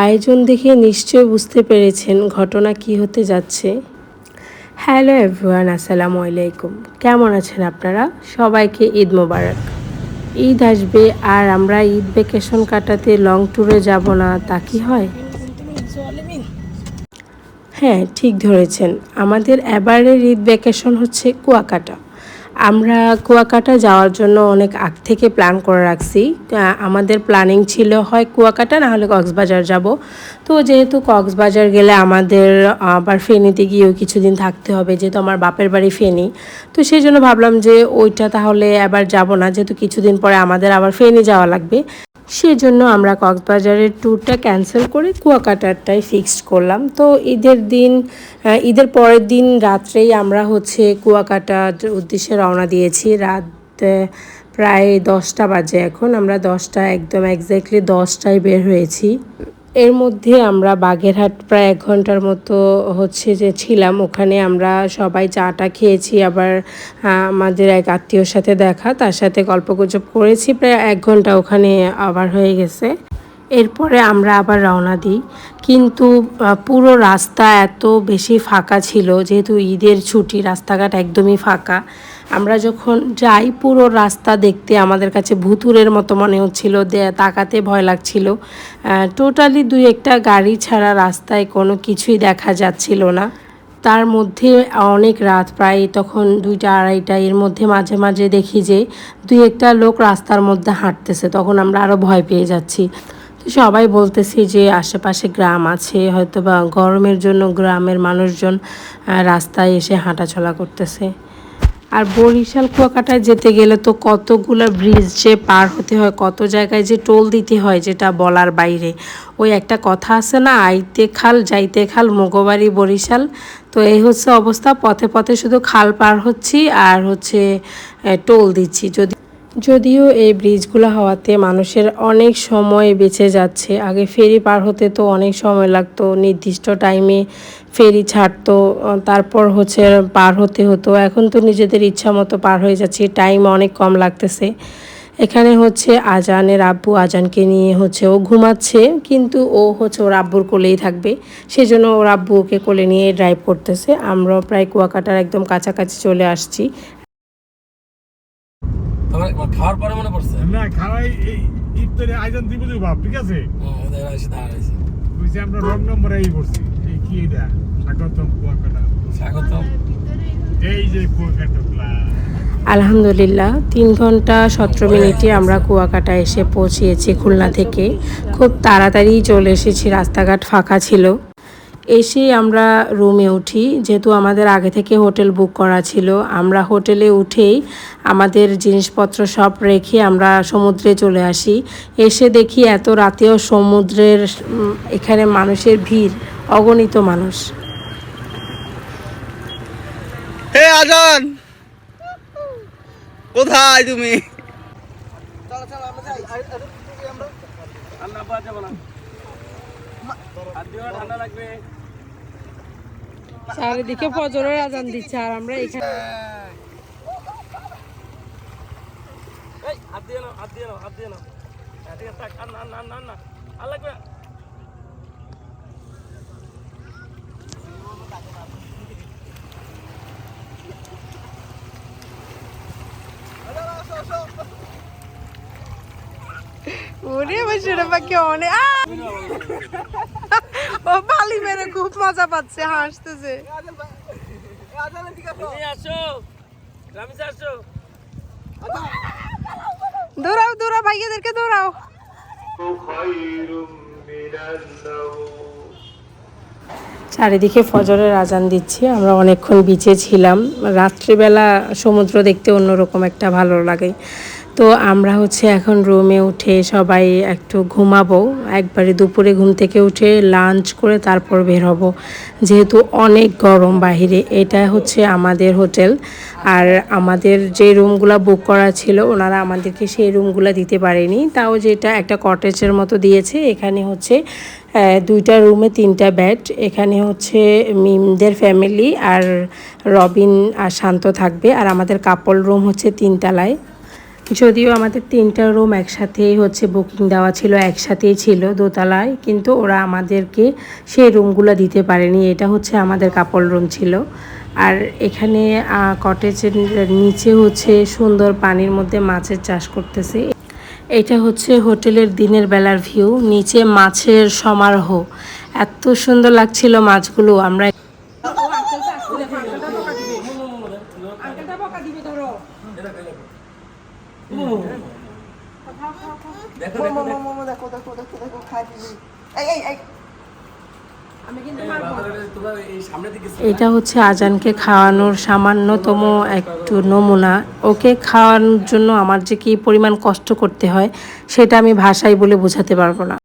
আয়োজন দেখে নিশ্চয় বুঝতে পেরেছেন ঘটনা কি হতে যাচ্ছে। হ্যালো এভরিওয়ান, আসসালামু আলাইকুম। কেমন আছেন আপনারা? সবাইকে ঈদ মোবারক। ঈদ আসবে আর আমরা ঈদ ভ্যাকেশন কাটাতে লং ট্যুরে যাব না, তা কি হয়? হ্যাঁ ঠিক ধরেছেন। আমাদের এবারের ঈদ ভ্যাকেশন হচ্ছে কুয়াকাটা। আমরা কুয়াকাটা যাওয়ার জন্য অনেক আগ থেকে প্ল্যান করে রাখছি। আমাদের প্ল্যানিং ছিল, হয় কুয়াকাটা না হলে কক্সবাজার যাব। তো যেহেতু কক্সবাজার গেলে আমাদের, আবার ফেনীতে গিয়েও কিছুদিন থাকতে হবে, যেহেতু আমার বাপের বাড়ি ফেনী। তো সেই জন্য ভাবলাম যে ওইটা তাহলে এবার যাব না, যেহেতু কিছুদিন পরে আমাদের আবার ফেনী যাওয়া লাগবে। সেজন্য আমরা কক্সবাজারের ট্যুরটা ক্যান্সেল করে কুয়াকাটারটাই ফিক্সড করলাম। তো ঈদের দিন ঈদের পরের দিন রাত্রেই আমরা হচ্ছে কুয়াকাটার উদ্দেশ্যে রওনা দিয়েছি। রাত প্রায় দশটা বাজে এখন। আমরা দশটা, একদম এক্স্যাক্টলি দশটায় বের হয়েছি। এর মধ্যে আমরা বাগেরহাট প্রায় এক ঘণ্টার মতো হচ্ছে যে ছিলাম। ওখানে আমরা সবাই চাটা খেয়েছি, আবার আমাদের এক আত্মীয়র সাথে দেখা, তার সাথে গল্পগুজব করেছি। প্রায় এক ঘণ্টা ওখানে আবার হয়ে গেছে। এরপরে আমরা আবার রওনা দিই। কিন্তু পুরো রাস্তা এত বেশি ফাঁকা ছিল, যেহেতু ঈদের ছুটি, রাস্তাঘাট একদমই ফাঁকা। আমরা যখন যাই, পুরো রাস্তা দেখতে আমাদের কাছে ভুতুরের মতো মনে হচ্ছিল তাকাতে ভয় লাগছিল। টোটালি দুই একটা গাড়ি ছাড়া রাস্তায় কোনো কিছুই দেখা যাচ্ছিল না। তার মধ্যে অনেক রাত, প্রায় তখন দুইটা আড়াইটা, এর মধ্যে মাঝে মাঝে দেখি যে দুই একটা লোক রাস্তার মধ্যে হাঁটতেছে, তখন আমরা আরও ভয় পেয়ে যাচ্ছি। সবাই বলতেছি যে আশেপাশে গ্রাম আছে হয়তো বা গরমের জন্য গ্রামের মানুষজন রাস্তায় এসে হাঁটাচলা করতেছে। আর বরিশাল কুয়াকাটায় যেতে গেলে তো কতগুলো ব্রিজ যে পার হতে হয়, কত জায়গায় যে টোল দিতে হয় যেটা বলার বাইরে। ওই একটা কথা আছে না, আইতে খাল, যাইতে খাল, মোগবাড়ি, বরিশাল। তো এই হচ্ছে অবস্থা, পথে পথে শুধু খাল পার হচ্ছি আর হচ্ছে টোল দিচ্ছি। যদি যদিও এই ব্রিজগুলো হওয়াতে মানুষের অনেক সময় বেঁচে যাচ্ছে। আগে ফেরি পার হতে তো অনেক সময় লাগতো, নির্দিষ্ট টাইমে ফেরি ছাড়তো, তারপর হচ্ছে পার হতে হতো। এখন তো নিজেদের ইচ্ছা মতো পার হয়ে যাচ্ছে, টাইম অনেক কম লাগতেছে। এখানে হচ্ছে আজানের আব্বু আজানকে নিয়ে হচ্ছে ও ঘুমাচ্ছে, কিন্তু ও হচ্ছে ওর আব্বুর কোলেই থাকবে। সেজন্য ওর আব্বু ওকে কোলে নিয়ে ড্রাইভ করতেছে। আমরাও প্রায় কুয়াকাটার একদম কাছাকাছি চলে আসছি। তবে খাওয়ার পরে মনে পড়ছে। না খাওয়াই এই ইফতারে আয়োজন দিব দিব বাপ ঠিক আছে? হুম, এদের এসে দাঁড়াইছে। বুঝছি আমরা রং নম্বরে এই পড়ছি। এই কি এটা? স্বাগতম কুয়াকাটা। স্বাগতম। এই যে কুয়াকাটা আলহামদুলিল্লাহ তিন ঘণ্টা সতেরো মিনিটে আমরা কুয়াকাটা এসে পৌঁছিয়েছি খুলনা থেকে। খুব তাড়াতাড়ি চলে এসেছি রাস্তাঘাট ফাঁকা ছিল। এসে আমরা রুমে উঠি। যেহেতু আমাদের আগে থেকে হোটেল বুক করা ছিল আমরা হোটেলে উঠেই আমাদের জিনিসপত্র সব রেখে আমরা সমুদ্রে চলে আসি। এসে দেখি এত রাতেও সমুদ্রের এখানে মানুষের ভিড় অগণিত মানুষ। হে আজান! কোথায় তুমি? ঠান্ডা পাওয়া যাবে না আর দিও ঠান্ডা লাগবে চারিদিকে ফজরের আজান দিচ্ছে আর আমরা এখানে হাত দিয়ে নাও হাত দিয়ে নাও হাত দিয়ে নাও। হ্যাঁ, ঠিক আছে আর না না না, না। আর লাগবে ওরে বসে পাখি অনেক! ও বালি মেরে খুব মজা পাচ্ছে, হাসতেছে। দৌড়াও দৌড়াও, ভাইয়াদেরকে দৌড়াও। চারিদিকে ফজরের আজান দিচ্ছে, আমরা অনেকক্ষণ বিচে ছিলাম। রাত্রিবেলা সমুদ্র দেখতে অন্যরকম একটা ভালো লাগে। তো আমরা হচ্ছে এখন রুমে উঠে সবাই একটু ঘুমাবো। একবারে দুপুরে ঘুম থেকে উঠে লাঞ্চ করে তারপর বের হব। যেহেতু অনেক গরম বাহিরে, এটা হচ্ছে আমাদের হোটেল। আর আমাদের যে রুমগুলো বুক করা ছিল, ওনারা আমাদেরকে সেই রুমগুলো দিতে পারেনি। তাও যেটা একটা কটেজের মতো দিয়েছে, এখানে হচ্ছে দুইটা রুমে তিনটা বেড এখানে হচ্ছে মিমদের ফ্যামিলি আর রবিন আর শান্ত থাকবে। আর আমাদের কাপল রুম হচ্ছে তিনতলায়। যদিও আমাদের তিনটা রুম একসাথেই হচ্ছে বুকিং দেওয়া ছিল, একসাথেই ছিল দোতলায়, কিন্তু ওরা আমাদেরকে সেই রুমগুলো দিতে পারেনি। এটা হচ্ছে আমাদের কাপড় রুম ছিল। আর এখানে কটেজের নিচে হচ্ছে সুন্দর পানির মধ্যে মাছের চাষ করতেছে। এটা হচ্ছে হোটেলের দিনের বেলার ভিউ নিচে মাছের সমারোহ। এত সুন্দর লাগছিল মাছগুলো, আমরা এটা হচ্ছে আজানকে খাওয়ানোর সামান্যতম একটু নমুনা। ওকে খাওয়ানোর জন্য আমার যে কি পরিমাণ কষ্ট করতে হয় সেটা আমি ভাষায় বলে বোঝাতে পারব না।